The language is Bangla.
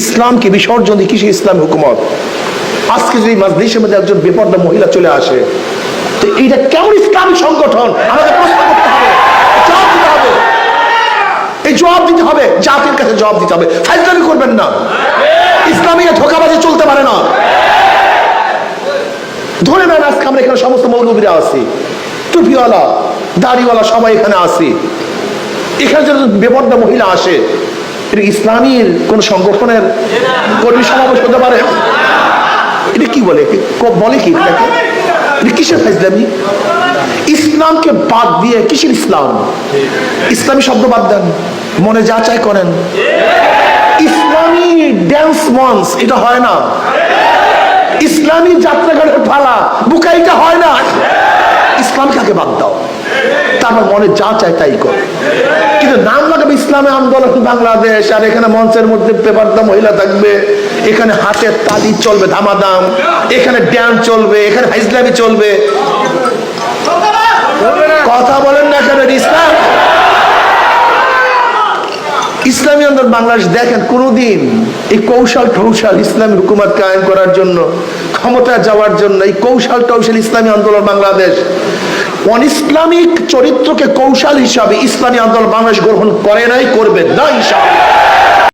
ইসলামকে বিসর্জন দিয়ে কিসে ইসলাম হুকুমত? আজকে যদি মাজলিসের মধ্যে একজন বেপর্দা মহিলা চলে আসে, তো এইটা কেমন ইসলামী সংগঠন? আমাকে প্রশ্ন করতে হবে, জবাব দিতে হবে। জাতির কাছে জবাব দিতে হবে। করবেন না। ইসলামী ধোকাবাজি চলতে পারে না। ধরে নেন আজকে আমরা এখানে সমস্ত মৌলবীরা আছি। টুপিওয়ালা, দাড়িওয়ালা সবাই এখানে আছি। এখানে যদি বেপর্দা মহিলা আসে এটা ইসলামীর কোন সংগঠনের কর্মী সমাবেশ হতে পারে। এটা কি বলে? বলে কি এটা কিসের ফাইজলামি? ইসলামকে বাদ দিয়ে কিসের ইসলাম? ইসলামী শব্দ বাদ দেন। মনে যা চাই করেন। ইসলামী ড্যান্স মঞ্চ এটা হয় না। ইসলামী যাত্রাগানের পালা বুকাইটা হয় না। ইসলাম কাকে বাদ দাও। তারপর মনে যা চায় তাই কর। কিন্তু নাম লাগাবে ইসলামী আন্দোলন বাংলাদেশ? আর এখানে মঞ্চের মধ্যে পেপারদা মহিলা থাকবে। এখানে হাতের তালি চলবে, ধামাদাম। এখানে ড্যান্স চলবে, এখানে ইসলামী চলবে। কথা বলেন না কেন ইসলাম? ইসলামী আন্দোলন বাংলাদেশ দেখেন কোনোদিন এই কৌশল কৌশল ইসলামী হুকুমত কায়েম করার জন্য ক্ষমতা যাওয়ার জন্য এই কৌশল টৌশল ইসলামী আন্দোলন বাংলাদেশ অন ইসলামিক চরিত্রকে কৌশল হিসাবে ইসলামী আন্দোলন বাংলাদেশ গ্রহণ করে নাই করবে না ইনশাআল্লাহ।